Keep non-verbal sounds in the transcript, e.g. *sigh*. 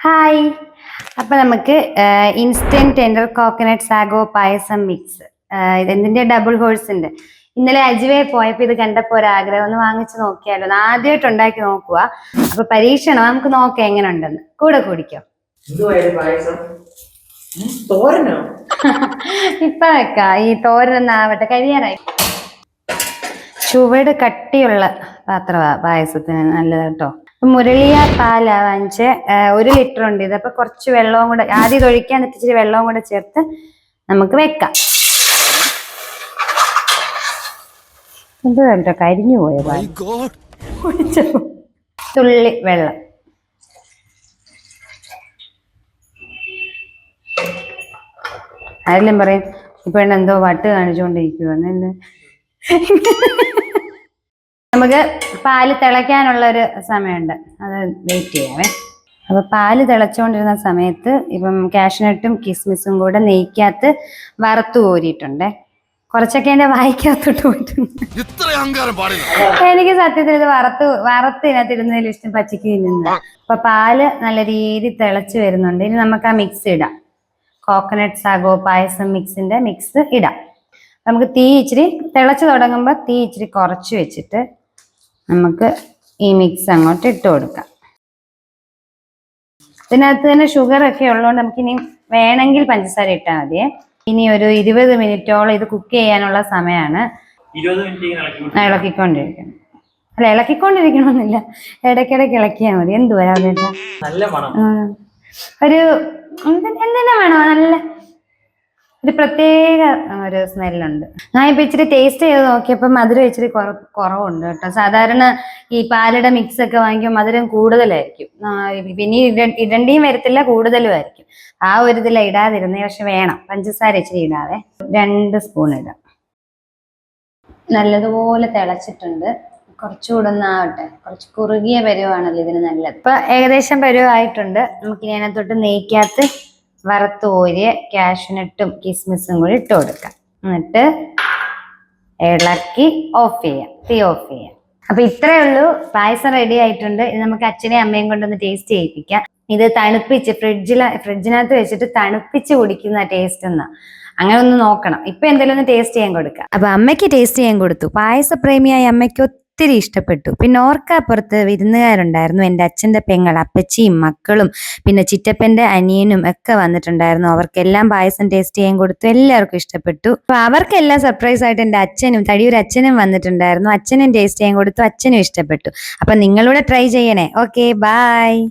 Hi അപ്പൊ നമുക്ക് instant tender coconut sago payasam mix ഇതെന്തിന്റെ double ഹോഴ്സിന്റെ ഇന്നലെ അജിവേ പോയപ്പോ ഇത് കണ്ടപ്പോ ഒരു ആഗ്രഹം ഒന്ന് വാങ്ങിച്ചു നോക്കിയാലോ. ഒന്ന് ആദ്യമായിട്ട് ഉണ്ടാക്കി നോക്കുക. അപ്പൊ പരീക്ഷണം? നമുക്ക് നോക്കാം എങ്ങനെ ഉണ്ടെന്ന് കൂടെ കുടിക്കോ. തോരനോ? *laughs* ഇപ്പൊ വെക്കാം. ഈ തോരൻ ആവട്ടെ. കഴിയാനായി ചുവട് കട്ടിയുള്ള പാത്രമാ പായസത്തിന് നല്ലത് കേട്ടോ. മുരളിയ പാല വാങ്ങിച്ച് ഒരു ലിറ്റർ ഉണ്ട്. ഇത് അപ്പൊ കുറച്ച് വെള്ളവും കൂടെ ആദ്യം ഇത് ഒഴിക്കാൻ എന്നിട്ട് ഇച്ചിരി വെള്ളവും കൂടെ ചേർത്ത് നമുക്ക് വെക്കാം. ഇത് കേട്ടോ കരിഞ്ഞു പോയ പാൽ തുള്ളി വെള്ളം. ആരെല്ലാം പറയും ഇപ്പൊ എന്തോ വട്ട് കാണിച്ചുകൊണ്ടിരിക്കുവാണ് എന്ത്? നമുക്ക് പാൽ തിളയ്ക്കാനുള്ള ഒരു സമയമുണ്ട്. അത് വെയിറ്റ് ചെയ്യാവേ. അപ്പൊ പാൽ തിളച്ചുകൊണ്ടിരുന്ന സമയത്ത് ഇപ്പം കാഷ്നട്ടും കിസ്മിസും കൂടെ നെയ്ക്കകത്ത് വറുത്ത് കോരിയിട്ടുണ്ടേ കുറച്ചൊക്കെ എന്റെ വായിക്കകത്തോട്ട് പോയിട്ടുണ്ട്. എനിക്ക് സത്യത്തിൽ ഇത് വറുത്ത് വറുത്ത് ഇതിനകത്ത് ഇടുന്നതിൽ ഇഷ്ടം പച്ചക്ക് തിന്നുന്നത്. അപ്പൊ പാൽ നല്ല രീതി തിളച്ച് വരുന്നുണ്ട്. ഇനി നമുക്ക് ആ മിക്സ് ഇടാം. കോക്കനട്ട് സാഗോ പായസം മിക്സിന്റെ മിക്സ് ഇടാം. നമുക്ക് തീ ഇച്ചിരി തിളച്ച് തുടങ്ങുമ്പോൾ തീ ഇച്ചിരി കുറച്ച് വെച്ചിട്ട് നമുക്ക് ഈ മിക്സ് അങ്ങോട്ട് ഇട്ട് കൊടുക്കാം. ഇതിനകത്ത് തന്നെ ഷുഗർ ഒക്കെ ഉള്ളതുകൊണ്ട് നമുക്ക് ഇനി വേണമെങ്കിൽ പഞ്ചസാര ഇട്ടാൽ മതിയേ ഇനി ഒരു ഇരുപത് മിനിറ്റോളം ഇത് കുക്ക് ചെയ്യാനുള്ള സമയമാണ് ഇളക്കിക്കൊണ്ടിരിക്കണം. അല്ല ഇളക്കിക്കൊണ്ടിരിക്കണമെന്നില്ല. ഇടയ്ക്കിടയ്ക്ക് ഇളക്കിയാൽ മതി. എന്ത് വരാതെ ഒരു എന്ത്- എന്തിനാ വേണോ? നല്ല ഒരു പ്രത്യേക ഒരു സ്മെല്ലുണ്ട്. ഞാൻ ഇപ്പൊ ഇച്ചിരി ടേസ്റ്റ് ചെയ്ത് നോക്കിയപ്പോ മധുരം ഇച്ചിരി കുറ- കുറവുണ്ട് കേട്ടോ. സാധാരണ ഈ പാലട മിക്സ് ഒക്കെ വാങ്ങിക്കുമ്പോൾ മധുരം കൂടുതലായിരിക്കും. പിന്നെ ഇടണ്ടിയും വരത്തില്ല കൂടുതലും ആയിരിക്കും. ആ ഒരു ഇതില ഇടാതിരുന്നേ പക്ഷെ വേണം. പഞ്ചസാര ഇച്ചിരി ഇടാതെ രണ്ട് സ്പൂൺ ഇടാം. നല്ലതുപോലെ തിളച്ചിട്ടുണ്ട്. കുറച്ചുകൂടെ ഒന്ന് ആവട്ടെ. കുറച്ച് കുറുകിയ പരുവാണല്ലോ ഇതിന് നല്ലത്. ഇപ്പൊ ഏകദേശം പരുവായിട്ടുണ്ട്. നമുക്ക് ഇനി അതിനകത്തോട്ട് നെയ്ക്കകത്ത് വറുത്ത് കോരിയ കാഷ്നട്ടും കിസ്മിസും കൂടി ഇട്ട് കൊടുക്കാം. എന്നിട്ട് ഇളക്കി ഓഫ് ചെയ്യാം. തീ ഓഫ് ചെയ്യാം. അപ്പൊ ഇത്രയേ ഉള്ളൂ. പായസം റെഡി ആയിട്ടുണ്ട്. ഇത് നമുക്ക് അച്ഛനെയും അമ്മയും കൊണ്ടൊന്ന് ടേസ്റ്റ് ചെയ്യിപ്പിക്കാം. ഇത് തണുപ്പിച്ച് ഫ്രിഡ്ജിൽ ഫ്രിഡ്ജിനകത്ത് വെച്ചിട്ട് തണുപ്പിച്ച് കുടിക്കുന്ന ടേസ്റ്റ് എന്നാ. അങ്ങനെ ഒന്ന് നോക്കണം. ഇപ്പൊ എന്തെങ്കിലും ഒന്ന് ടേസ്റ്റ് ചെയ്യാൻ കൊടുക്കാം. അപ്പൊ അമ്മയ്ക്ക് ടേസ്റ്റ് ചെയ്യാൻ കൊടുത്തു. പായസ പായസപ്രേമിയായ അമ്മയ്ക്ക് ഒത്തിരി ഇഷ്ടപ്പെട്ടു. പിന്നെ ഓർക്കപ്പുറത്ത് വിരുന്നുകാരുണ്ടായിരുന്നു. എന്റെ അച്ഛന്റെ പെങ്ങൾ അപ്പച്ചിയും മക്കളും പിന്നെ ചിറ്റപ്പന്റെ അനിയനും ഒക്കെ വന്നിട്ടുണ്ടായിരുന്നു. അവർക്കെല്ലാം പായസം ടേസ്റ്റ് ചെയ്യാൻ കൊടുത്തു. എല്ലാവർക്കും ഇഷ്ടപ്പെട്ടു. അപ്പൊ അവർക്കെല്ലാം സർപ്രൈസ് ആയിട്ട് എന്റെ അച്ഛനും തടിയൊരു അച്ഛനും വന്നിട്ടുണ്ടായിരുന്നു. അച്ഛനും ടേസ്റ്റ് ചെയ്യാൻ കൊടുത്തു. അച്ഛനും ഇഷ്ടപ്പെട്ടു. അപ്പൊ നിങ്ങളൂടെ ട്രൈ ചെയ്യണേ. Okay bye